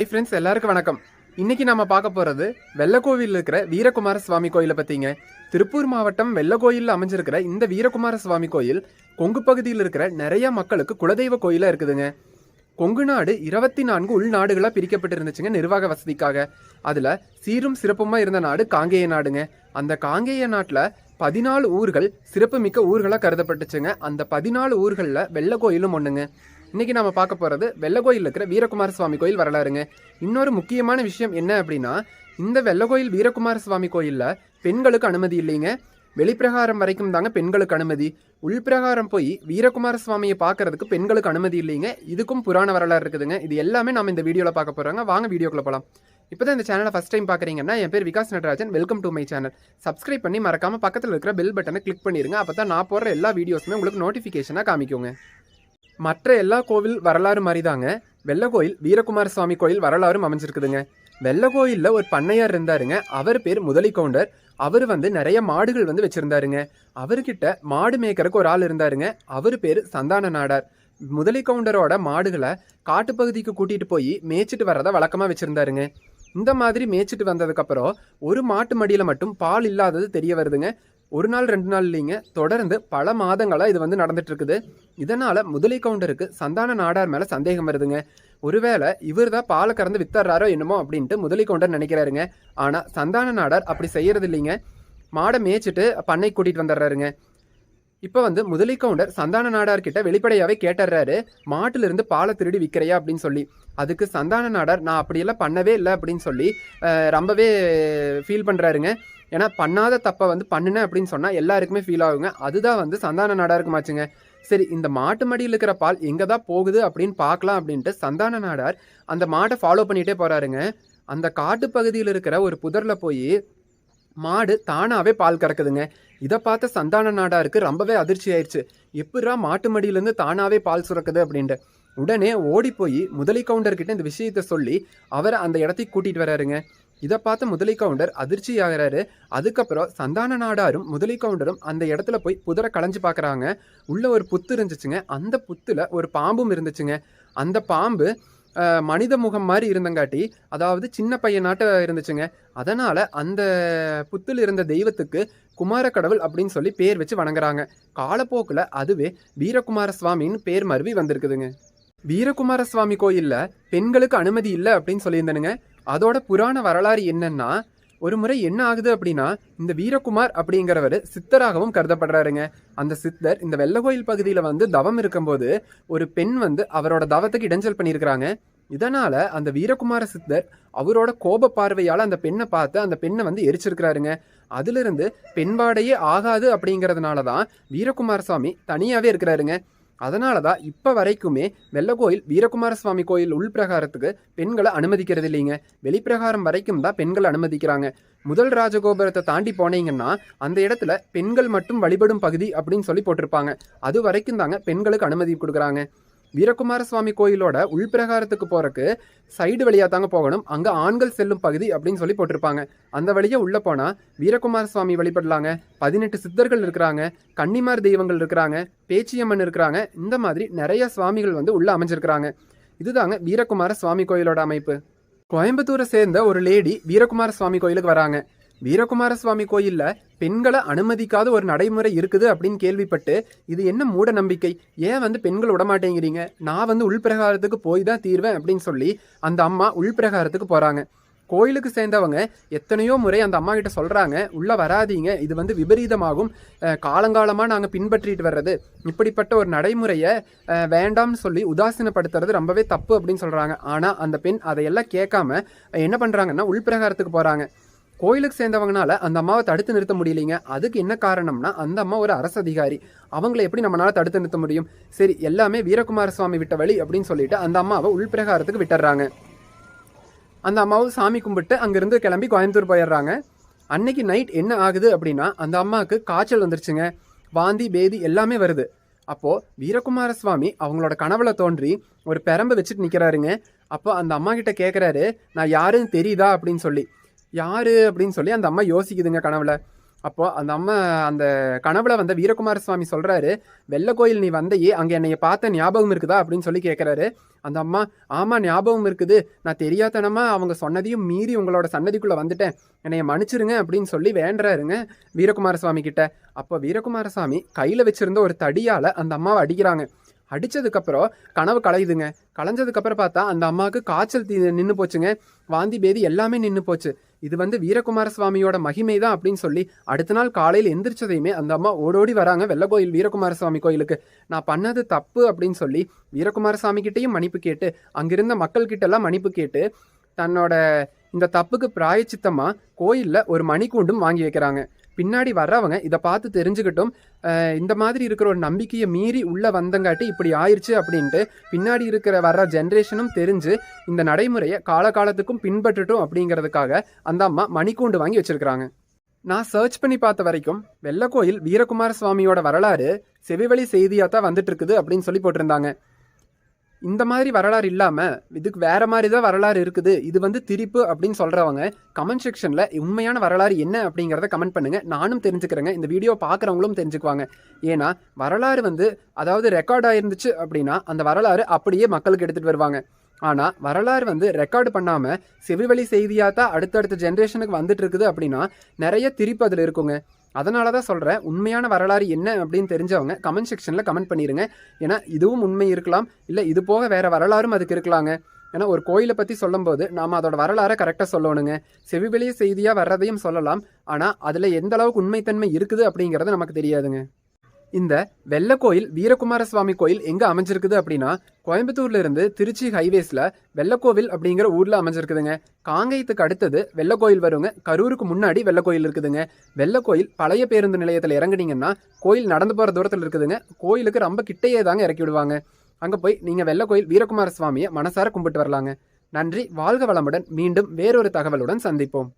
Hi friends எல்லாருக்கும் வணக்கம். இன்னைக்கு நம்ம பார்க்க போகிறது வெள்ளக்கோவில் இருக்கிற வீரகுமார சுவாமி கோயிலை பற்றிங்க திருப்பூர் மாவட்டம் வெள்ளக்கோயிலில் அமைஞ்சிருக்கிற இந்த வீரகுமார சுவாமி கோயில் கொங்கு பகுதியில் இருக்கிற நிறைய மக்களுக்கு குலதெய்வ கோயிலாக இருக்குதுங்க. கொங்கு நாடு இருபத்தி நான்கு உள்நாடுகளாக பிரிக்கப்பட்டு இருந்துச்சுங்க நிர்வாக வசதிக்காக. அதில் சீரும் சிறப்புமாக இருந்த நாடு காங்கேய நாடுங்க. அந்த காங்கேய நாட்டில் பதினாலு ஊர்கள் சிறப்புமிக்க ஊர்களாக கருதப்பட்டுச்சுங்க. அந்த பதினாலு ஊர்களில் வெள்ளக்கோயிலும் ஒன்றுங்க இன்னைக்கு நாம பார்க்க போகிறது வெள்ளகோயில் இருக்கிற வீரகுமார சுவாமி கோயில் வரலாறுங்க. இன்னொரு முக்கியமான விஷயம் என்ன அப்படின்னா இந்த வெள்ளகோயில் வீரகுமார சுவாமி கோயிலில் பெண்களுக்கு அனுமதி இல்லைங்க. வெளிப்பிரகாரம் வரைக்கும் தாங்க பெண்களுக்கு அனுமதி. உள்பிரகாரம் போய் வீரகுமார சுவாமியை பார்க்கறதுக்கு பெண்களுக்கு அனுமதி இல்லைங்க. இதுக்கும் புராண வரலாறு இருக்குதுங்க. இது எல்லாமே நம்ம இந்த வீடியோவில் பார்க்க போகிறாங்க வாங்க வீடியோக்குள்ளே போகலாம் இப்போ தான் இந்த சேனலை ஃபஸ்ட் டைம் பார்க்குறீங்கன்னா என் பேர் Vikas Natarajan. Welcome to my channel subscribe பண்ணி மறக்காமல் பக்கத்தில் இருக்கிற பெல் பட்டனை கிளிக் பண்ணிடுங்க அப்போ தான் நான் போடுற எல்லா வீடியோஸுமே உங்களுக்கு நோட்டிஃபிகேஷனாக காமிக்குங்க. மற்ற எல்லா கோவில் வரலாறு மாதிரி தாங்க வெள்ளகோயில் வீரகுமார சுவாமி கோயில் வரலாறும் அமைஞ்சிருக்குதுங்க. வெள்ளகோயிலில் ஒரு பண்ணையார் இருந்தாருங்க. அவர் பேர் முதலி கவுண்டர். அவர் வந்து நிறைய மாடுகள் வந்து வச்சுருந்தாருங்க. அவர்கிட்ட மாடு மேய்க்கறக்கு ஒரு ஆள் இருந்தாருங்க. அவர் பேர் சந்தான நாடார். முதலி கவுண்டரோட மாடுகளை காட்டுப்பகுதிக்கு கூட்டிகிட்டு போய் மேய்ச்சிட்டு வர்றதை வழக்கமாக வச்சுருந்தாருங்க. இந்த மாதிரி மேய்ச்சிட்டு வந்ததுக்கப்புறம் ஒரு மாட்டு மடியில் மட்டும் பால் இல்லாதது தெரிய வருதுங்க. ஒரு நாள் ரெண்டு நாள் இல்லைங்க. தொடர்ந்து பல மாதங்களாக இது வந்து நடந்துட்டுருக்குது. இதனால் இதனால முதலி கவுண்டருக்கு சந்தான நாடார் மேலே சந்தேகம் வருதுங்க. ஒருவேளை இவர் தான் பாலை கறந்து வித்தர்றாரோ என்னமோ அப்படின்ட்டு முதலி கவுண்டர் நினைக்கிறாருங்க. ஆனால் சந்தான நாடார் அப்படி செய்யறது இல்லைங்க. மாடை மேய்ச்சிட்டு பண்ணை கூட்டிகிட்டு வந்துடுறாருங்க இப்போ வந்து முதலி கவுண்டர் சந்தான நாடார் கிட்ட வெளிப்படையாவே கேட்டுறாரு மாட்டுல இருந்து பாலை திருடி விற்கிறையா அப்படின்னு சொல்லி. அதுக்கு சந்தான நாடார் நான் அப்படியெல்லாம் பண்ணவே இல்லை அப்படின்னு சொல்லி ரொம்பவே ஃபீல் பண்ணுறாருங்க ஏன்னா பண்ணாத தப்பை வந்து பண்ணுனேன் அப்படின்னு சொன்னால் எல்லாருக்குமே ஃபீல் ஆகுங்க. அதுதான் வந்து சந்தான நாடாருக்குமாச்சுங்க சரி இந்த மாட்டு மடியில் இருக்கிற பால் எங்கே தான் போகுது அப்படின்னு பார்க்கலாம் அப்படின்ட்டு சந்தான நாடார் அந்த மாட்டை ஃபாலோ பண்ணிகிட்டே போகிறாருங்க அந்த காட்டு பகுதியில் இருக்கிற ஒரு புதரில் போய் மாடு தானாகவே பால் கறக்குதுங்க. இதை பார்த்த சந்தான நாடாருக்கு ரொம்பவே அதிர்ச்சி ஆயிடுச்சு எப்படிரா மாட்டு மடியிலேருந்து தானாகவே பால் சுரக்குது? அப்படின்ட்டு. உடனே ஓடி போய் முதலி கவுண்டர்கிட்ட இந்த விஷயத்த சொல்லி அவரை அந்த இடத்துக்கு கூட்டிகிட்டு வராருங்க. இதை பார்த்த முதலி கவுண்டர் அதிர்ச்சி ஆகிறாரு. அதுக்கப்புறம் சந்தான நாடாரும் முதலி கவுண்டரும் அந்த இடத்துல போய் புதரை களைஞ்சு பார்க்குறாங்க உள்ள ஒரு புத்து இருந்துச்சுங்க. அந்த புத்தில் ஒரு பாம்பும் இருந்துச்சுங்க. அந்த பாம்பு மனித முகம் மாதிரி இருந்தங்காட்டி அதாவது சின்ன பையனாட்ட இருந்துச்சுங்க. அதனால அந்த புத்தில் இருந்த தெய்வத்துக்கு குமார கடவுள் அப்படின்னு சொல்லி பேர் வச்சு வணங்குறாங்க. காலப்போக்கில் அதுவே வீரகுமார சுவாமின்னு பேர் மருவி வந்திருக்குதுங்க. வீரகுமார சுவாமி கோயிலில் பெண்களுக்கு அனுமதி இல்லை அப்படின்னு சொல்லியிருந்தனுங்க. அதோட புராண வரலாறு என்னன்னா ஒரு முறை என்ன ஆகுது அப்படின்னா இந்த வீரகுமார் அப்படிங்கிறவர் சித்தராகவும் கருதப்படுறாருங்க. அந்த சித்தர் இந்த வெள்ளகோயில் பகுதியில் வந்து தவம் இருக்கும்போது ஒரு பெண் வந்து அவரோட தவத்துக்கு இடைஞ்சல் பண்ணியிருக்கிறாங்க. இதனால அந்த வீரகுமார சித்தர் அவரோட கோப பார்வையால் அந்த பெண்ணை பார்த்து அந்த பெண்ணை வந்து எரிச்சிருக்கிறாருங்க. அதிலிருந்து பெண்பாடையே ஆகாது அப்படிங்கிறதுனால தான் வீரகுமார சுவாமி தனியாகவே இருக்கிறாருங்க. அதனால தான் இப்போ வரைக்குமே வெள்ளக்கோயில் வீரகுமார சுவாமி கோயில் உள்பிரகாரத்துக்கு பெண்களை அனுமதிக்கிறது இல்லைங்க வெளிப்பிரகாரம் வரைக்கும் தான் பெண்கள் அனுமதிக்கிறாங்க. முதல் ராஜகோபுரத்தை தாண்டி போனீங்கன்னா அந்த இடத்துல பெண்கள் மட்டும் வழிபடும் பகுதி அப்படின்னு சொல்லி போட்டிருப்பாங்க. அது வரைக்கும் தாங்க பெண்களுக்கு அனுமதி கொடுக்குறாங்க. வீரகுமார சுவாமி கோயிலோட உள்பிரகாரத்துக்கு போறக்கு சைடு வழியா தாங்க போகணும். அங்க ஆண்கள் செல்லும் பகுதி அப்படின்னு சொல்லி போட்டிருப்பாங்க. அந்த வழியே உள்ள போனா வீரகுமார சுவாமி வழிபடலாங்க. பதினெட்டு சித்தர்கள் இருக்கிறாங்க. கன்னிமார் தெய்வங்கள் இருக்கிறாங்க. பேச்சியம்மன் இருக்கிறாங்க. இந்த மாதிரி நிறைய சுவாமிகள் வந்து உள்ள அமைஞ்சிருக்கிறாங்க. இதுதாங்க வீரகுமார சுவாமி கோயிலோட அமைப்பு. கோயம்புத்தூரை சேர்ந்த ஒரு லேடி வீரகுமார சுவாமி கோயிலுக்கு வராங்க. வீரகுமார சுவாமி கோயில்ல பெண்களை அனுமதிக்காத ஒரு நடைமுறை இருக்குது அப்படின்னு கேள்விப்பட்டு இது என்ன மூட நம்பிக்கை? ஏன் வந்து பெண்கள் விட மாட்டேங்கிறீங்க? நான் வந்து உள்பிரகாரத்துக்கு போய் தான் தீர்வேன் அப்படின்னு சொல்லி அந்த அம்மா உள்பிரகாரத்துக்கு போகிறாங்க கோயிலுக்கு சேர்ந்தவங்க எத்தனையோ முறை அந்த அம்மா கிட்ட சொல்கிறாங்க உள்ளே வராதீங்க இது வந்து விபரீதமாகும். காலங்காலமாக நாங்கள் பின்பற்றிட்டு வர்றது. இப்படிப்பட்ட ஒரு நடைமுறையை வேண்டாம்னு சொல்லி உதாசீனப்படுத்துறது ரொம்பவே தப்பு அப்படின்னு சொல்கிறாங்க ஆனால் அந்த பெண் அதையெல்லாம் கேட்காம என்ன பண்ணுறாங்கன்னா உள்பிரகாரத்துக்கு போகிறாங்க கோயிலுக்கு சேர்ந்தவங்கனால அந்த அம்மாவை தடுத்து நிறுத்த முடியலைங்க. அதுக்கு என்ன காரணம்னா அந்த அம்மா ஒரு அரசு அதிகாரி. அவங்கள எப்படி நம்மளால தடுத்து நிறுத்த முடியும்? சரி எல்லாமே வீரகுமார சுவாமி விட்ட வழி அப்படின்னு சொல்லிட்டு அந்த அம்மாவை உள்பிரகாரத்துக்கு விட்டுறாங்க. அந்த அம்மாவும் சாமி கும்பிட்டு அங்கிருந்து கிளம்பி கோயம்புத்தூர் போயிடுறாங்க. அன்னைக்கு நைட் என்ன ஆகுது அப்படின்னா அந்த அம்மாவுக்கு காய்ச்சல் வந்துருச்சுங்க. வாந்தி பேதி எல்லாமே வருது. அப்போது வீரகுமார சுவாமி அவங்களோட கனவுல தோன்றி ஒரு பெரம்பு வச்சுட்டு நிற்கிறாருங்க அப்போ அந்த அம்மா கிட்ட கேட்குறாரு நான் யாருன்னு தெரியுதா? அப்படின்னு சொல்லி. யாரு அப்படின்னு சொல்லி அந்த அம்மா யோசிக்குதுங்க கனவுல. அப்போ அந்த அம்மா அந்த கனவுல வந்த வீரகுமார சுவாமி சொல்றாரு வெள்ளை கோயில் நீ வந்தையே அங்க என்னைய பார்த்த ஞாபகம் இருக்குதா? அப்படின்னு சொல்லி கேட்கிறாரு அந்த அம்மா ஆமா ஞாபகம் இருக்குது. நான் தெரியாதனமா அவங்க சொன்னதையும் மீறி உங்களோட சன்னதிக்குள்ள வந்துட்டேன். என்னைய மன்னிச்சிருங்க அப்படின்னு சொல்லி வேண்டுறாருங்க வீரகுமார சுவாமி கிட்ட. அப்போ வீரகுமார சுவாமி கையில வச்சிருந்த ஒரு தடியால அந்த அம்மாவை அடிக்கிறாங்க. அடித்ததுக்கப்புறம் கனவு கலையுதுங்க. கலைஞ்சதுக்கப்புறம் பார்த்தா அந்த அம்மாவுக்கு காய்ச்சல் தீ நின்று போச்சுங்க. வாந்தி பேதி எல்லாமே நின்று போச்சு. இது வந்து வீரகுமார சுவாமியோட மகிமை தான் அப்படின்னு சொல்லி அடுத்த நாள் காலையில் எந்திரிச்சதையுமே அந்த அம்மா ஓடோடி வராங்க. வெள்ளக்கோயில் வீரகுமார சுவாமி கோயிலுக்கு. நான் பண்ணது தப்பு அப்படின்னு சொல்லி வீரகுமார சுவாமி கிட்டேயும் மன்னிப்பு கேட்டு அங்கிருந்த மக்கள்கிட்டெல்லாம் எல்லாம் மன்னிப்பு கேட்டு தன்னோட இந்த தப்புக்கு பிராயச்சித்தமாக கோயிலில் ஒரு மணிக்கூண்டும் வாங்கி வைக்கிறாங்க. பின்னாடி வர்றவங்க இதை பார்த்து தெரிஞ்சுக்கிட்டும். இந்த மாதிரி இருக்கிற ஒரு நம்பிக்கையை மீறி உள்ளே வந்தங்காட்டி இப்படி ஆயிடுச்சு அப்படின்ட்டு பின்னாடி இருக்கிற வர்ற ஜென்ரேஷனும் தெரிஞ்சு இந்த நடைமுறையை காலகாலத்துக்கும் பின்பற்றட்டும் அப்படிங்கிறதுக்காக அந்த அம்மா மணிக்கூண்டு வாங்கி வச்சுருக்கிறாங்க. நான் சர்ச் பண்ணி பார்த்த வரைக்கும் வெள்ளக்கோயில் வீரகுமார சுவாமியோட வரலாறு செவிவழி செய்தியாக தான் வந்துட்டு இருக்குது அப்படின்னு சொல்லி போட்டிருந்தாங்க. இந்த மாதிரி வரலாறு இல்லாமல் இதுக்கு வேற மாதிரி தான் வரலாறு இருக்குது. இது வந்து திரிப்பு அப்படின்னு சொல்கிறவங்க கமெண்ட் செக்ஷனில் உண்மையான வரலாறு என்ன அப்படிங்கிறத கமெண்ட் பண்ணுங்க. நானும் தெரிஞ்சுக்கிறேங்க. இந்த வீடியோ பார்க்குறவங்களும் தெரிஞ்சுக்குவாங்க. ஏன்னா வரலாறு வந்து அதாவது ரெக்கார்ட் ஆயிருந்துச்சு அப்படின்னா அந்த வரலாறு அப்படியே மக்களுக்கு எடுத்துகிட்டு வருவாங்க. ஆனால் வரலாறு வந்து ரெக்கார்டு பண்ணாமல் செவிவழி செய்தியாக தான் அடுத்தடுத்த ஜென்ரேஷனுக்கு வந்துட்டு இருக்குது அப்படின்னா நிறைய திரிப்பு அதில் இருக்குங்க. அதனால தான் சொல்கிறேன் உண்மையான வரலாறு என்ன அப்படின்னு தெரிஞ்சவங்க கமெண்ட் செக்ஷனில் கமெண்ட் பண்ணிடுங்க ஏன்னா இதுவும் உண்மை இருக்கலாம். இல்லை இது போக வேற வரலாறும் அதுக்கு இருக்கலாங்க. ஏன்னா ஒரு கோயிலை பற்றி சொல்லும்போது நாம் அதோட வரலாறை கரெக்டாக சொல்லணுங்க. செவிவெளிய செய்தியாக வர்றதையும் சொல்லலாம். ஆனால் அதில் எந்த அளவுக்கு உண்மைத்தன்மை இருக்குது அப்படிங்கிறது நமக்கு தெரியாதுங்க. இந்த வெள்ளக்கோயில் வீரகுமார சுவாமி கோயில் எங்கே அமைஞ்சிருக்குது அப்படின்னா கோயம்புத்தூர்ல இருந்து திருச்சி ஹைவேஸில் வெள்ளக்கோவில் அப்படிங்கிற ஊரில் அமைஞ்சிருக்குதுங்க. காங்கயத்துக்கு அடுத்தது வெள்ளக்கோயில் வருங்க. கரூருக்கு முன்னாடி வெள்ளக்கோயில் இருக்குதுங்க. வெள்ளக்கோயில் பழைய பேருந்து நிலையத்தில் இறங்குனீங்கன்னா கோயில் நடந்து போகிற தூரத்தில் இருக்குதுங்க. கோயிலுக்கு ரொம்ப கிட்டையே தாங்க இறக்கி விடுவாங்க. அங்கே போய் நீங்கள் வெள்ளக்கோயில் வீரகுமார சுவாமியை மனசார கும்பிட்டு வரலாங்க. நன்றி வாழ்க வளமுடன். மீண்டும் வேறொரு தகவலுடன் சந்திப்போம்.